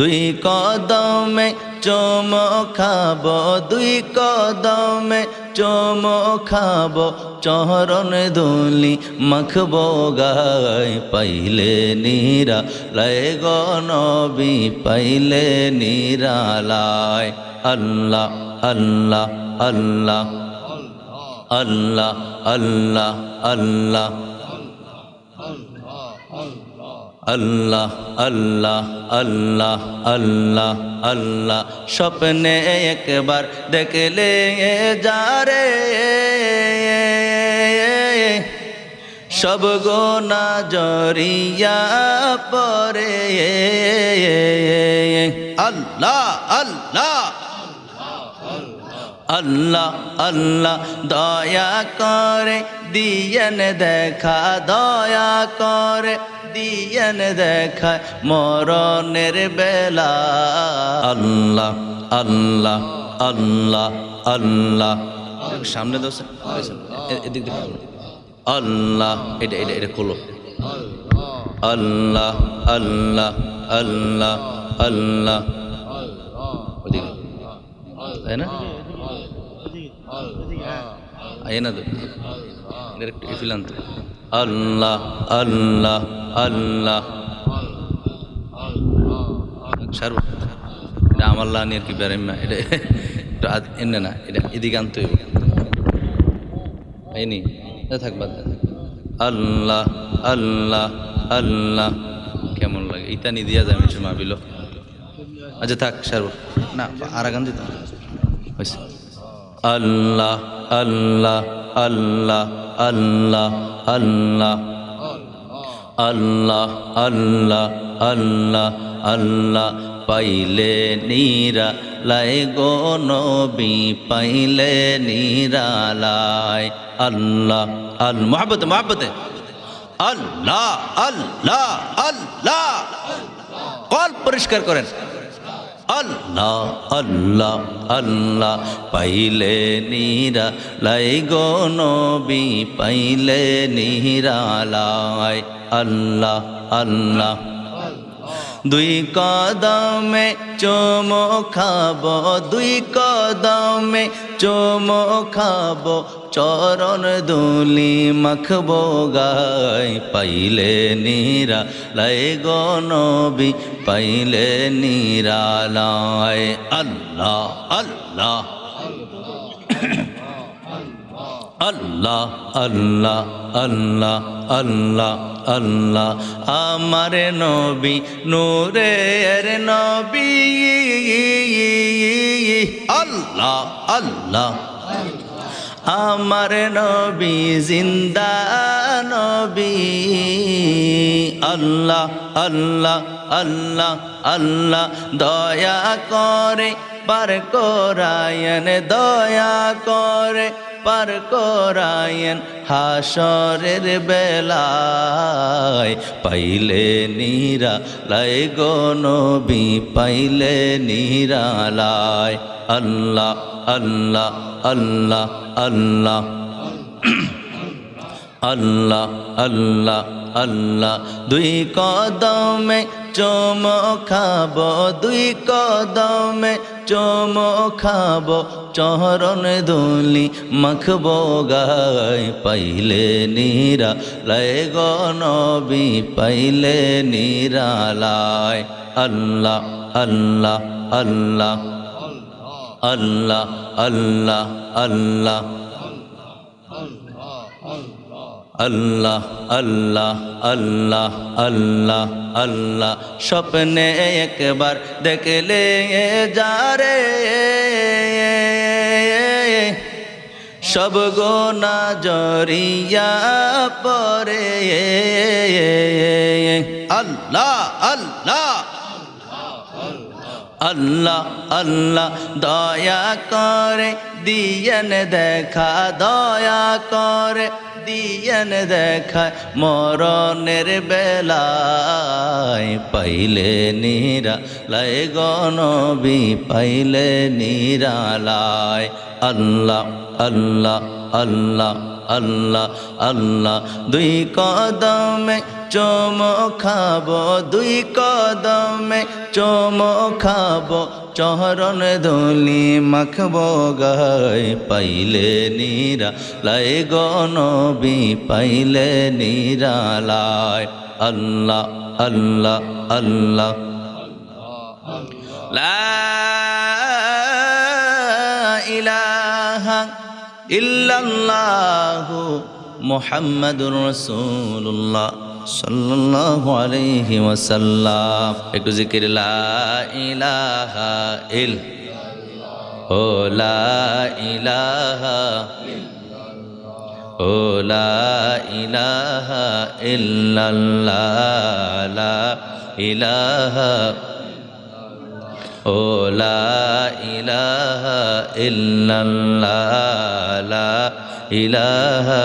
দুই কদমে চম খাব, দুই কদমে চম খাব চরণ দুলি মখবো গায়, পাইলে নীরা লয় গো নবী, পাইলে নিরালায়। আল্লাহ আল্লাহ আল্লাহ আল্লাহ আল্লাহ আল্লাহ। আল্লাহ আল্লাহ আল্লাহ আল্লাহ আল্লাহ। স্বপ্নে একবার দেখলে যারে। সব গোনা জরিয়া পরে। আল্লাহ আল্লাহ। আল্লাহ আল্লাহ, দয়া করে, দিয়েন দেখা, দয়া করে, দিয়েন দেখা মরণের বেলা। আল্লাহ আল্লাহ আল্লাহ আল্লাহ। সামনে দোষ আল্লাহ, এটা এটা এটা খোলো। আল্লাহ আল্লাহ আল্লাহ আল্লাহ। তাই না? ಏನದು? ಡೈರೆಕ್ಟ್ ಇಫಿಲ್ ಅಂತ. ಅಲ್ಲ ಅಲ್ಲ ಅಲ್ಲ ಸರ್ವ এটা আমার লানি আর কি বেড়াই না এটা একটু এমনি না এটা এদিকে আনতে হইব এই নি থাকবা আল্লাহ আল্লাহ আল্লাহ কেমন লাগে ইতা নি দিয়া যায় মিঠু মাবিল আচ্ছা থাক সারব না আর গান দিতাম হয়েছে আল্লাহ আল্লাহ আল্লাহ আল্লাহ আল্লাহ। আল্লাহ আল্লাহ আল্লাহ আল্লাহ। পাইলে নীরা লাই গো নবী, পাইলে নীরা লাই আল্লাহ, আল মহাবত মহাবত আল্লাহ আল্লাহ আল্লাহ। কল পরিষ্কার করেন। আল্লাহ আল্লাহ আল্লাহ, পাইলে নিরা লাই গো নবী, পাইলে লাই। আল্লাহ আল্লাহ। দুই কদমে চোম খাব, দুই কদমে চোম খাব চরণ দুলি মখবো গায় পাইলে নিরা, লাই গো নবী, পাইলে নিরালায় আল্লাহ আল্লাহ। আল্লাহ আল্লাহ আল্লাহ আল্লাহ আল্লাহ। আমার নবী, নূরের নবী। আল্লাহ আল্লাহ। আমার নবী জিন্দা নবী। আল্লাহ আল্লাহ আল্লাহ আল্লাহ দয়া করে পার করায়ন দয়া করে। পার করায়ন হাসরের বেলায়। পাইলে নিরা লাই গো নবী, পাইলে নিরালায়। আল্লাহ আল্লাহ আল্লাহ আল্লাহ। আল্লাহ আল্লাহ আল্লাহ। দুই কদমে চম খাব, দুই কদমে চম খাব চরণ দুলি মাখব গায়, পাইলে নিরা লয় গনবি নবী, পাইলে নিরালায় আল্লাহ আল্লাহ আল্লাহ আল্লাহ আল্লাহ আল্লাহ। আল্লাহ আল্লাহ আল্লাহ আল্লাহ আল্লাহ। স্বপ্নে একবার দেখলে যারে। সব গোনা জরিয়া পরে আল্লাহ আল্লাহ। আল্লাহ আল্লাহ, দয়া করে, দিয়েন দেখা, দয়া করে। দিয়েন দেখা মরণের বেলায় পাইলে নিরা লাই গনবী পাইলে নিরালায়। আল্লাহ আল্লাহ আল্লাহ আল্লাহ আল্লাহ, দুই কদমে চুমো খাব, দুই কদমে চুমো খাব, চহরণ দলি মাখবো গায়, পাইলে নিরা লাই গনবি, পাইলে নিরালায়, আল্লাহ আল্লাহ আল্লাহ। ইলাহা ইল্লাল্লাহু মুহাম্মাদুর রাসূলুল্লাহ। সাল্লাল্লাহু আলাইহি ওয়াসাল্লাম। একটু জিকির, লা ইলাহা ইল, ও লা ইলাহা ও লা ইলাহা ইল্লাল্লাহ, লা ইলাহা, ও লা ইলাহা ইল্লাল্লাহ, লা ইলাহা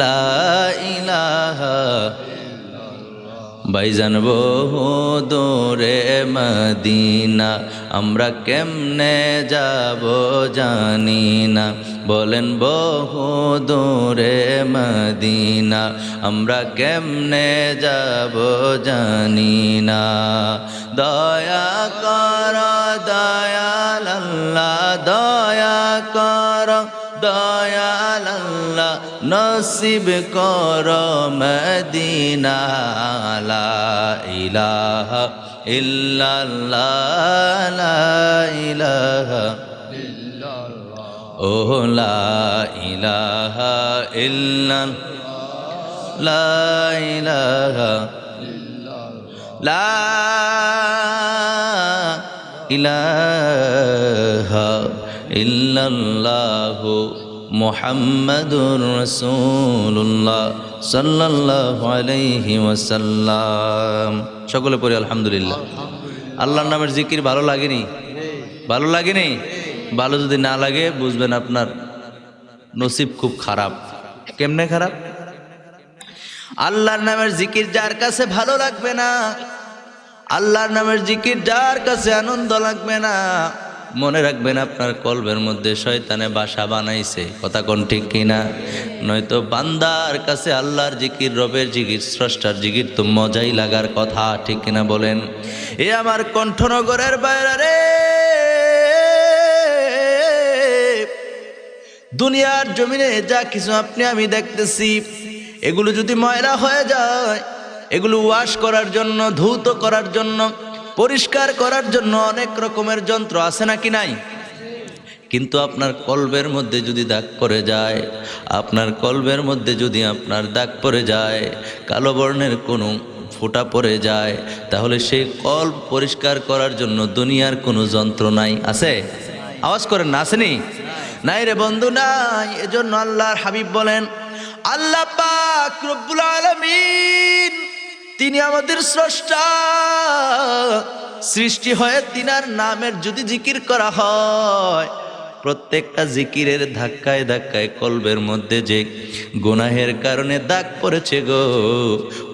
লা ইলাহা বাইজান বহু দূরে মদিনা, আমরা কেমনে যাব জানি না। বলেন বহু দূরে মদিনা, আমরা কেমনে যাব জানি না। দয়া কর, দয়াল আল্লাহ, দয়া কর। দয়াল আল্লাহ নসিব কর মদিনা লা ইলাহা ইল্লাল্লাহ লা ইলাহা ও লা ইলাহা ইল্লাল্লাহ লা ইলাহা লা ইলাহা ইল্লাল্লাহু মুহাম্মাদুর রাসূলুল্লাহ সাল্লাল্লাহু আলাইহি ওয়াসাল্লাম। সকলে পড়ি আলহামদুলিল্লাহ। আল্লাহর নামের জিকির ভালো লাগেনি? ভালো লাগেনি? ভালো যদি না লাগে, বুঝবেন আপনার নসিব খুব খারাপ। কেমনে খারাপ? আল্লাহর নামের জিকির যার কাছে ভালো লাগবে না, আল্লাহর নামের জিকির যার কাছে আনন্দ লাগবে না মনে রাখবেন আপনার কলবের মধ্যে শয়তানে বাসা বানাইছে। কথা কোন ঠিক কিনা? নয়তো বান্দার কাছে আল্লাহর জিকির, রবের জিকির, স্রষ্টার জিকির তো মজাই লাগার কথা, ঠিক কিনা বলেন? এ আমার কণ্ঠনগরের বাইরে রে। দুনিয়ার জমিনে যা কিছু আপনি, আমি দেখতেছি। এগুলো যদি ময়লা হয়ে যায়, এগুলো ওয়াশ করার জন্য, ধৌত করার জন্য পরিষ্কার করার জন্য অনেক রকমের যন্ত্র আছে নাকি নাই? কিন্তু আপনার কলবের মধ্যে যদি দাগ পড়ে যায়, আপনার কলবের মধ্যে যদি আপনার দাগ পড়ে যায়, কালো বর্ণের কোনো ফোঁটা পড়ে যায়, তাহলে সেই কল্প পরিষ্কার করার জন্য দুনিয়ার কোনো যন্ত্র নাই। আছে? আওয়াজ করেন না আসেনি নাই রে বন্ধু, নাই। এজন্য আল্লাহর হাবিব বলেন, আল্লাহ পাক রব্বুল আলামিন, তিনি আমাদের স্রষ্টা। সৃষ্টি হয়ে তিনার নামের যদি জিকির করা হয়, প্রত্যেকটা জিকিরের ধাক্কায় ধাক্কায় কলবের মধ্যে যে গুনাহের কারণে দাগ পড়েছে গো,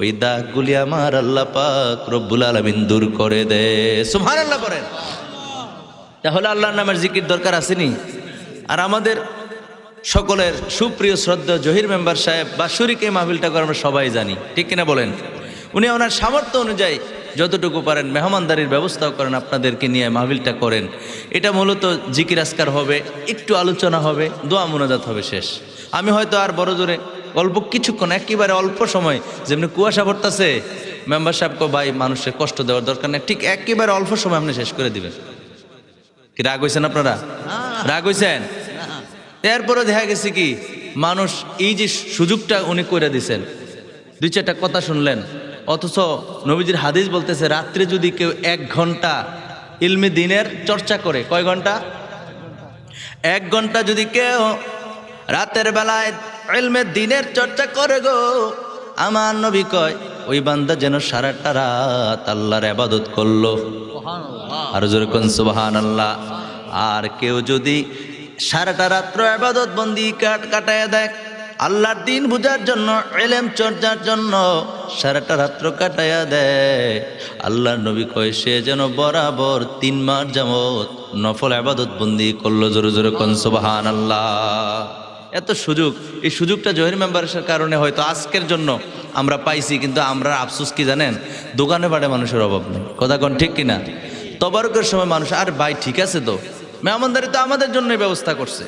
ওই দাগগুলি আমার আল্লাহ পাক রব্বুল আলামিন দূর করে দে। সুবহানাল্লাহ করেন তাহলে আল্লাহর নামের জিকির দরকার আসেনি? আর আমাদের সকলের সুপ্রিয় শ্রদ্ধা জহির মেম্বার সাহেব বা শরিকে মাহবিলটা করে আমরা সবাই জানি, ঠিক কিনা বলেন? উনি ওনার সামর্থ্য অনুযায়ী যতটুকু পারেন, মেহমানদারির ব্যবস্থাও করেন, আপনাদেরকে নিয়ে মাহবিলটা করেন। এটা মূলত জিকির আসকার হবে, একটু আলোচনা হবে, দোয়া মোনাজাত হবে শেষ। আমি হয়তো আর বড় জোরে অল্প কিছুক্ষণ, একেবারে অল্প সময়, যেমনি কুয়াশা পড়তেছে, মেম্বার সাহেবকে ভাই, মানুষের কষ্ট দেওয়ার দরকার নেই। ঠিক একেবারে অল্প সময় আপনি শেষ করে দিবেন। কি রাগ হয়েছেন আপনারা? রাগ হয়েছেন এরপরে দেখা গেছে কি, মানুষ এই যে সুযোগটা উনি করে দিছেন, দুই চারটা কথা শুনলেন অথচ নবীজির হাদিস বলতেছে রাত্রে যদি কেউ এক ঘণ্টা ইলমি দিনের চর্চা করে কয় ঘণ্টা? এক ঘণ্টা যদি কেউ রাতের বেলায় ইলমে দিনের চর্চা করে গো আমার নবী কয় ওই বান্দা যেন সারাটা রাত আল্লাহর আবাদত করল। আর জোরে কোন সুবাহান আল্লাহ আর কেউ যদি সারাটা রাত্র আবাদত বন্দি কাট কাটায় দেয় আল্লাহর দিন বুঝার জন্য, এলেম চর্চার জন্য সারাটা রাত্র কাটাইয়া দেয়। আল্লাহর নবী কয়, সে যেন বরাবর তিন মাস যাবত নফল আবাদত বন্দি করল, জোরে জোরে কোন সুবাহান আল্লাহ এত সুযোগ, এই সুযোগটা জহির মেম্বারের কারণে হয়তো আজকের জন্য আমরা পাইছি, কিন্তু আমরা আফসোস কি জানেন? দোকানে বাড়ে মানুষের অভাব নেই। কথা কোন ঠিক কিনা? তবারকের সময় মানুষ, আর ভাই, ঠিক আছে তো? মেহমানদারি তো আমাদের জন্যই ব্যবস্থা করছে।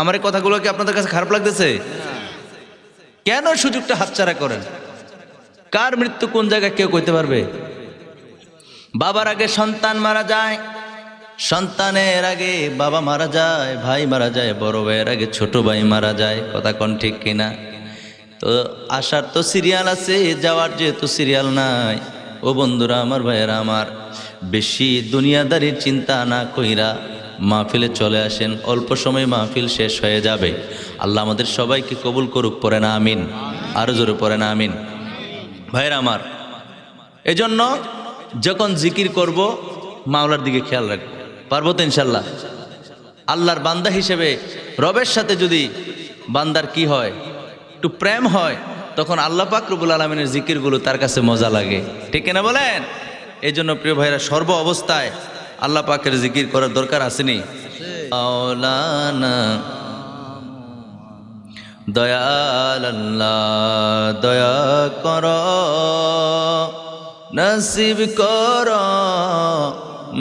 আমার এই কথাগুলো কি আপনাদের কাছে খারাপ লাগতেছে? কেন সুযোগটা হাতছাড়া করেন? কার মৃত্যু কোন জায়গায় কেউ কইতে পারবে? বাবার আগে সন্তান মারা যায়, সন্তানের আগে বাবা মারা যায়, ভাই মারা যায়, বড় ভাইয়ের আগে ছোট ভাই মারা যায়, কথা কোন ঠিক কিনা? তো আসার তো সিরিয়াল আছে, যাওয়ার যেহেতু সিরিয়াল নাই, ও বন্ধুরা, আমার ভাইয়েরা আমার, বেশি দুনিয়াদারির চিন্তা না কইরা মাহফিলে চলে আসেন, অল্প সময় মাহফিল শেষ হয়ে যাবে। আল্লাহ আমাদের সবাইকে কবুল করুক পরে না, আমিন। আরও জোরে পরে না, আমিন। ভাইয়েরা আমার, এজন্য যখন জিকির করব, মাওলার দিকে খেয়াল রাখব। পারব তো ইনশাল্লাহ? আল্লাহর বান্দা হিসেবে রবের সাথে যদি বান্দার কি হয়, একটু প্রেম হয়, তখন আল্লাহ পাক রবুল আলমিনের জিকিরগুলো তার কাছে মজা লাগে। ঠিক না বলেন? এই জন্য প্রিয় ভাইরা, সর্ব অবস্থায় আল্লাহ পাকের জিকির করার দরকার আসেনি? দয়াল দয়া কর, নসিব কর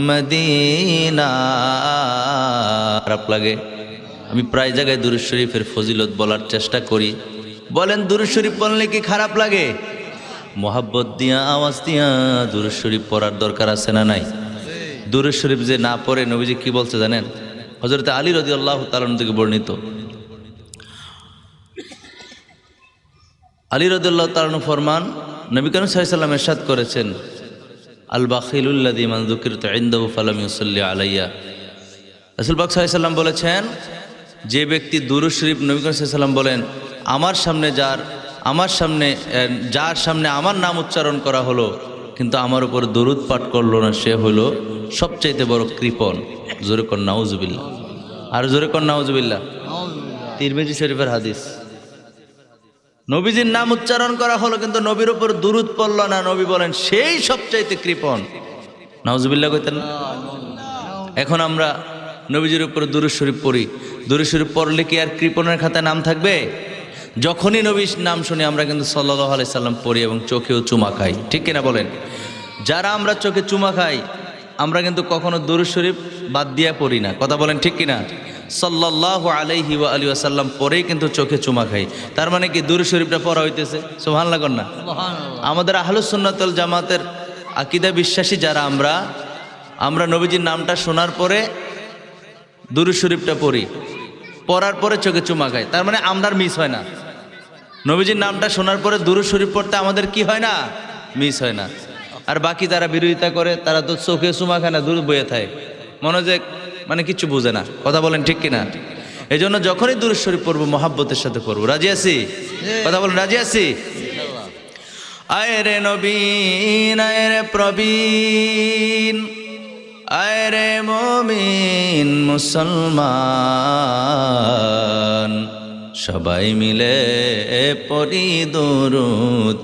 মদিনা। খারাপ লাগে। আমি প্রায় জায়গায় দুরুজ শরীফের ফজিলত বলার চেষ্টা করি। বলেন দুরুজ শরীফ বললে কি খারাপ লাগে? মোহাব্বত দিয়া, আওয়াজ দিয়া দুরুজ শরীফ পড়ার দরকার আছে না নাই? দুরুজ শরীফ যে না পড়ে, নবীজি কি বলছে জানেন? হজরত আলী রদি আল্লাহ তালন থেকে বর্ণিত। আলী রদুল্লাহ তালন ফরমান, নবী কানু সাল্লাম এরশাদ করেছেন আল ইউসল্লি আলাইয়া। রসুল বাক সাল্লাম বলেছেন, যে ব্যক্তি দুরুজ শরীফ নবী কানু সাল্লাম বলেন, আমার সামনে যার, আমার সামনে যার সামনে আমার নাম উচ্চারণ করা হলো কিন্তু আমার উপর দরুদ পাঠ করল না, সে হলো সবচাইতে বড় কৃপণ জোরে কর নাউজুবিল্লা আর জোরে কর নাউজুবিল্লা তিরমিজি শরীফের হাদিস। নবীজির নাম উচ্চারণ করা হলো, কিন্তু নবীর উপর দুরুদ পড়ল না। নবী বলেন, সেই সবচাইতে কৃপণ নাউজুবিল্লাহ কইতেন না? এখন আমরা নবীজির উপর দুরুদ শরীফ পড়ি। দুরুদ শরীফ পড়লে কি আর কৃপণের খাতায় নাম থাকবে? যখনই নবীর নাম শুনি আমরা কিন্তু সাল্লাহ আলাই সাল্লাম পড়ি এবং চোখেও চুমা খাই। ঠিক কিনা বলেন? যারা আমরা চোখে চুমা খাই আমরা কিন্তু কখনো দুরুদ শরীফ বাদ দিয়া পড়ি না। কথা বলেন ঠিক কিনা? সাল্লাহ আলাইহি ওয়া আলী আসাল্লাম পরেই কিন্তু চোখে চুমা খাই। তার মানে কি দুরুদ শরীফটা পড়া হইতেছে? সোহান লাগুন না? আমাদের আহলুসুন্নাতল জামাতের আকিদা বিশ্বাসী যারা আমরা আমরা নবীজির নামটা শোনার পরে দুরু শরীফটা পড়ি। পড়ার পরে চোখে চুমা খাই তার মানে আমরার মিস হয় না। নবীজির নামটা শোনার পরে দুরু শরীফ পড়তে আমাদের কি হয় না? মিস হয় না। আর বাকি যারা বিরোধিতা করে তারা তো চোখে চুমা খায় না দূর বয়ে থাকে। মনে যে মানে কিছু বোঝে না। কথা বলেন ঠিক কিনা? এই জন্য যখনই দুরু শরীফ পড়ব মহাব্বতের সাথে পড়ব। রাজি আছি? কথা বলেন রাজি আছি? আয় রে নবীন আয় রে প্রবীণ। আরে মমিন মুসলমান। সবাই মিলে পরি দরুদ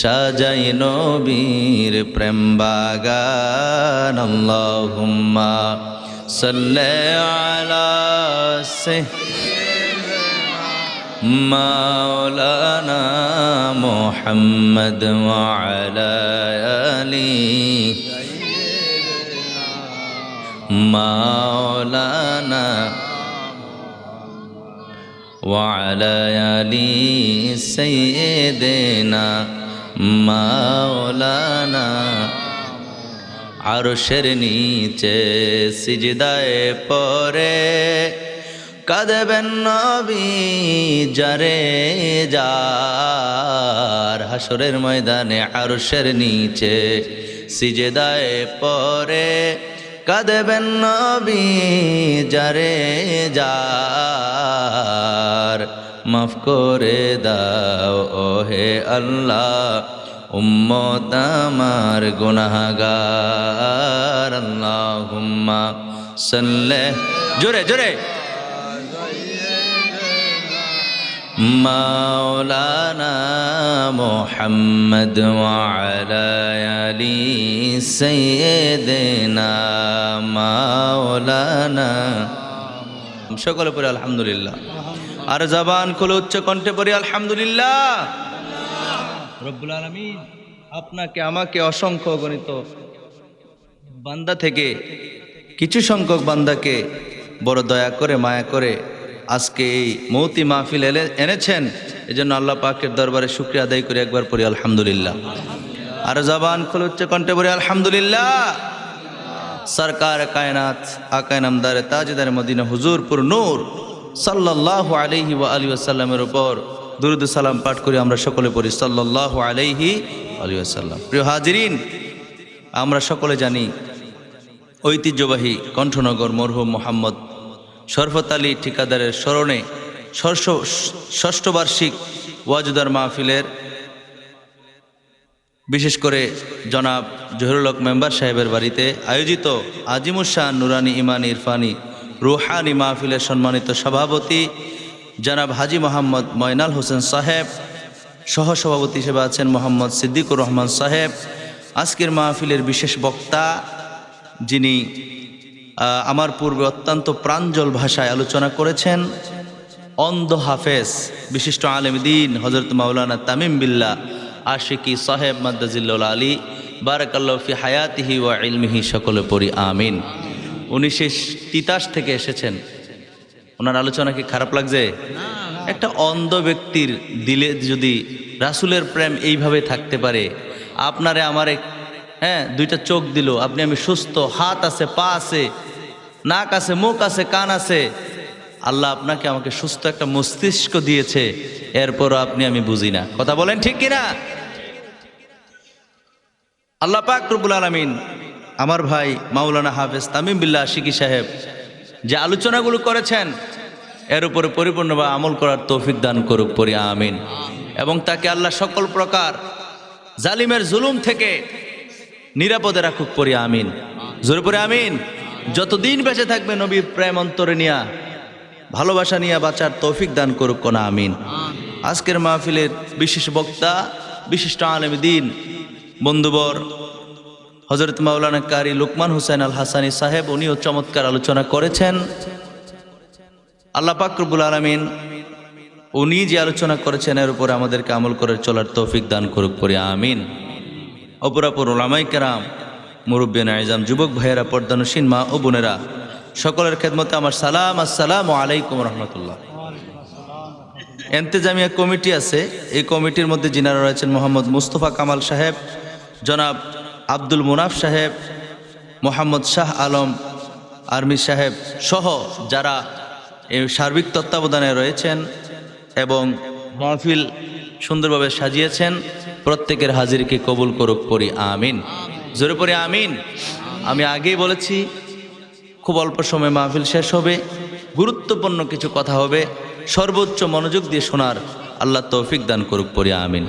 সাজাই নবীর প্রেম বাগান। আল্লাহুম্মা সাল্লে আলা মাওলানা মোহাম্মদ ওয়া আলা আলী مولانا وعلى آل سيدنا مولانا আরশের নিচে সিজদায় পরে কাঁদবেন নবী যারে যার হাসরের ময়দানে আরশের নিচে সিজদায় পরে কাঁদবেন নবী, যারে যার মাফ করে দাও ও হে আল্লাহ, উম্মত আমার গুনাহগার। আল্লাহুম্মা সাল্লে, জোরে জোরে। مولانا محمد وعلى آل سيدنا مولانا সকলে পড়ে আলহামদুলিল্লাহ আর জবান খুলে উচ্চ কণ্ঠে পড়ি আলহামদুলিল্লাহ রব্বুল আলমিন আপনাকে আমাকে অসংখ্য গণিত বান্দা থেকে কিছু সংখ্যক বান্দাকে বড় দয়া করে মায়া করে আজকে এই মৌতি মাহফিল এলে এনেছেন এই জন্য আল্লাহ পাকের দরবারে শুক্রিয়া আদায় করে, একবার পড়ি, আলহামদুলিল্লাহ। আর জবান খুলে উচ্চ কণ্ঠে পড়ি, আলহামদুলিল্লাহ। সরকার, কায়নাত আকায় নামদারে তাজদার মদিনা, হুজুরপুর, নূর, সাল্লাল্লাহু আলাইহি ওয়া আলিহি ওয়াসাল্লামের উপর দুরুদ সালাম পাঠ করি, আমরা সকলে পড়ি আলাইহি আলিহি ওয়াসাল্লাম। প্রিয় হাজিরিন, আমরা সকলে জানি, ঐতিহ্যবাহী কণ্ঠনগর মরহুম মোহাম্মদ শরফত আলী ঠিকাদারের স্মরণে ষষ্ঠ বার্ষিক ওয়াজুদার মাহফিলের, বিশেষ করে জনাব জহিরুল হক মেম্বার সাহেবের বাড়িতে আয়োজিত আজিমুসাহ নুরানি ইমান ইরফানি রুহানি মাহফিলের সম্মানিত সভাপতি জনাব হাজি মোহাম্মদ ময়নাল হোসেন সাহেব, সহসভাপতি হিসেবে আছেন মোহাম্মদ সিদ্দিকুর রহমান সাহেব। আজকের মাহফিলের বিশেষ বক্তা যিনি আমার পূর্বে অত্যন্ত প্রাঞ্জল ভাষায় আলোচনা করেছেন অন্ধ হাফেজ, বিশিষ্ট আলেম দিন হজরত মাওলানা তামিম বিল্লা আশিকি সাহেব মাদ্দাজিল্ল আলী, বারাকাল্লাহ ফি হায়াতিহি ওয়া ইলমিহি, সকলে পড়ি আমিন। উনি শেষ তিতাস থেকে এসেছেন। ওনার আলোচনা কি খারাপ লাগছে? একটা অন্ধ ব্যক্তির দিলে যদি রাসুলের প্রেম এইভাবে থাকতে পারে, আপনারে আমারে হ্যাঁ দুইটা চোখ দিল। আপনি, আমি সুস্থ, হাত আছে, পা আছে, নাক আছে, মুখ আছে, কান আছে। আল্লাহ আপনাকে আমাকে সুস্থ একটা মস্তিষ্ক দিয়েছে। এরপরও আপনি, আমি বুঝি না। কথা বলেন ঠিক কিনা? আল্লাহ পাক রব্বুল আলমিন আমার ভাই মাওলানা হাফেজ তামিম বিল্লাহ আশিকি সাহেব যে আলোচনাগুলো করেছেন, এর উপরে পরিপূর্ণভাবে আমল করার তৌফিক দান করুক পরি আমিন। এবং তাকে আল্লাহ সকল প্রকার জালিমের জুলুম থেকে নিরাপদে রাখুক পরি, আমিন। জোরে পরে আমিন। যতদিন বেঁচে থাকবে নবীর প্রেম অন্তরে নিয়া, ভালোবাসা নিয়ে বাঁচার তৌফিক দান করুক কোনা, আমিন। আজকের মাহফিলের বিশেষ বক্তা, বিশিষ্ট আলম দিন, বন্ধুবর হজরত মাওলানা কারি লুকমান হুসেন আল হাসানি সাহেব, উনিও চমৎকার আলোচনা করেছেন। আল্লাহ পাকরবুল আলমিন উনি যে আলোচনা করেছেন, এর উপরে আমাদেরকে আমল করে চলার তৌফিক দান করুক পরে, আমিন। অপরাপর ওলামাই কেরাম মুরব্বিয়ান আইজাম যুবক ভাইয়েরা পর্দানুসীন মা ও বোনেরা, সকলের খেদমতে আমার সালাম, আসসালামু আলাইকুম রহমতুল্লাহ। এন্তেজামিয়া কমিটি আছে, এই কমিটির মধ্যে যিনারা রয়েছেন মোহাম্মদ মুস্তফা কামাল সাহেব, জনাব আব্দুল মুনাফ সাহেব, মোহাম্মদ শাহ আলম আর্মি সাহেব সহ যারা এই সার্বিক তত্ত্বাবধানে রয়েছেন এবং মাহফিল সুন্দরভাবে সাজিয়েছেন। প্রত্যেকের হাজিরকে কবুল করুক, পড়ি, আমিন। জোরে পড়ি, আমিন। আমি আগেই বলেছি, খুব অল্প সময় মাহফিল শেষ হবে, গুরুত্বপূর্ণ কিছু কথা হবে, সর্বোচ্চ মনোযোগ দিয়ে শোনার আল্লাহ তৌফিক দান করুক, পড়ি, আমিন।